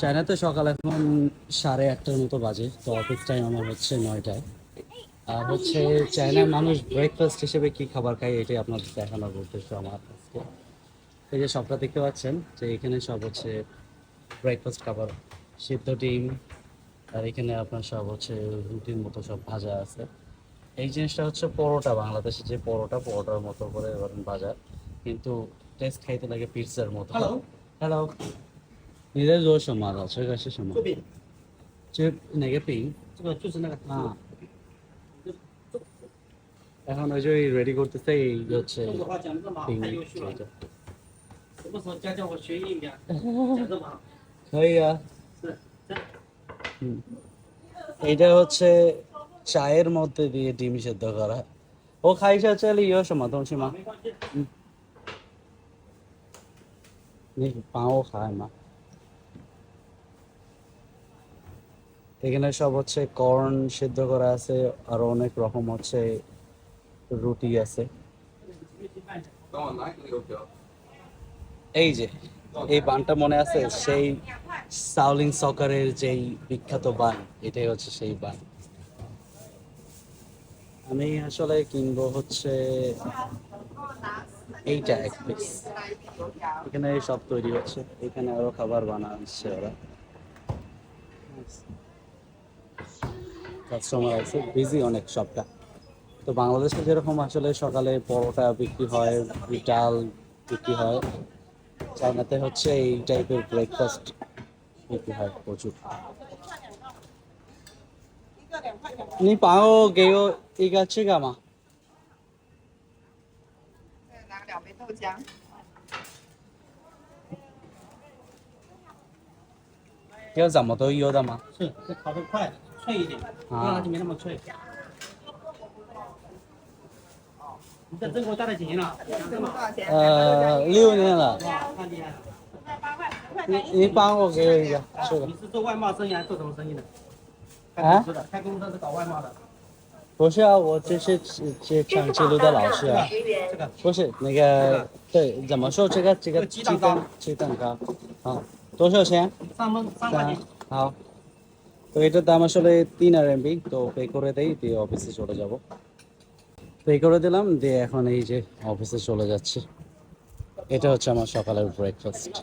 চায়নাতে সকাল এখন সাড়ে আটটার মতো বাজে তো অফিস টাইম আমার হচ্ছে নয়টায়। আর হচ্ছে চায়নার মানুষ ব্রেকফাস্ট হিসেবে কি খাবার খায় এটাই আপনাদের দেখানোর উদ্দেশ্য আমার আজকে। এই যে সবটা দেখতে পাচ্ছেন যে এখানে সব হচ্ছে ব্রেকফাস্ট খাবার সিদ্ধ ডিম আর এখানে আপনার সব হচ্ছে রুটির মতো সব ভাজা আছে। এই জিনিসটা হচ্ছে পরোটা বাংলাদেশে যে পরোটা পরোটার মতো করে ধরেন ভাজা কিন্তু টেস্ট খাইতে লাগে পিৎজার মতো। Hello，হ্যালো 你在做什么的？这个是什么做？饼，这哪个饼这个就是那个啊？এখন ওই যে রেডি করতেছে এই হচ্ছে 中国话讲这么好， 饼 太优秀了 这。个什么时候教教我学英语啊？讲这么好，可以啊是这 হুম এটা হচ্ছে চায়ের মধ্যে দিয়ে ডিম সেদ্ধ করা ও খাই下这里有什么东西吗没关系。你帮我খায় মা এখানে সব হচ্ছে কর্ন সেদ্ধ করা আছে, আর অনেক রকম হচ্ছে রুটি আছে। এই যে, এই বানটা মনে আছে? সেই সাউলিং সকারের যেই বিখ্যাত বান, এটাই হচ্ছে সেই বান। আমি আসলে কিনবো হচ্ছে এইটা এক পিস এখানে সব তৈরি হচ্ছে, এখানে আরও খাবার বানাচ্ছে ওরা। কাস্টমার আছে বিজি অনেক সবটা তো বাংলাদেশে যেরকম আসলে সকালে পরোটা বিক্রি হয় ডাল বিক্রি হয় চায়নাতে হচ্ছে এই টাইপের ব্রেকফাস্ট বিক্রি হয় প্রচুর 你帮我给我一个这个吗？再拿两杯豆浆。要怎么都有的吗？是，这烤得快， 脆一点，不啊然它就没那么脆。你在中国待了几年了？这个多少钱？呃，六年了。太厉害了！你你帮我给我一个这个你，是做外贸生意还是做什么生意的？开啊公司的，开公司是搞外贸的。不是啊，我这是这长记录的老师啊。这个不是那个，对，怎么说这个这个鸡蛋糕鸡蛋糕，啊，多少钱？三分三块钱。好，তো এটার দাম আসলে তিন আর এমবি তো পে করে দেই দিয়ে অফিসে চলে যাব। পে করে দিলাম দিয়ে এখন এই যে অফিসে চলে যাচ্ছে। এটা হচ্ছে আমার সকালের ব্রেকফাস্ট